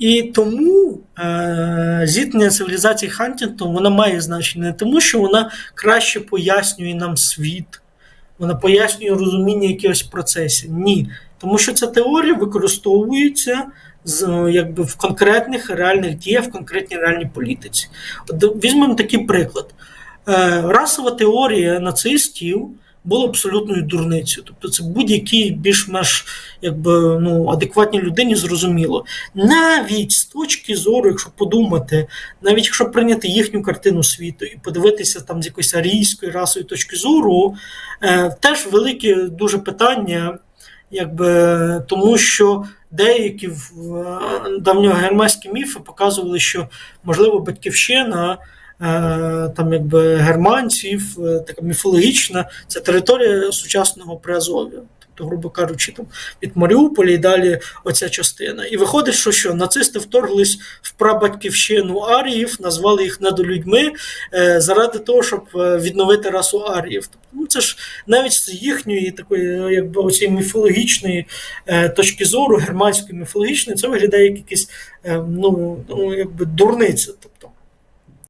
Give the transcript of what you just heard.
І тому е, зіткнення цивілізації Хантінгтон вона має значення не тому, що вона краще пояснює нам світ, вона пояснює розуміння якихось процесів. Ні. Тому що ця теорія використовується з, якби, в конкретних реальних діях, в конкретній реальній політиці. От візьмемо такий приклад. Е, расова теорія нацистів була абсолютною дурницею. Тобто це будь-якій більш-менш якби, ну, адекватній людині зрозуміло. Навіть з точки зору, якщо подумати, навіть якщо прийняти їхню картину світу і подивитися там з якоїсь арійської расової точки зору, е, теж велике дуже питання, якби, тому що деякі в- е, давньогерманські міфи показували, що можливо батьківщина. Е, Там якби германців, е, така міфологічна, це територія сучасного Приазов'я. Тобто, грубо кажучи, там від Маріуполя і далі оця частина. І виходить, що що нацисти вторглись в прабатьківщину аріїв, назвали їх недолюдьми е, заради того, щоб відновити расу аріїв. Тобто, ну це ж навіть з їхньої такої, якби оцієї міфологічної точки зору, германської міфологічної, це виглядає як якийсь е, ну, ну, якби дурниця. Тобто,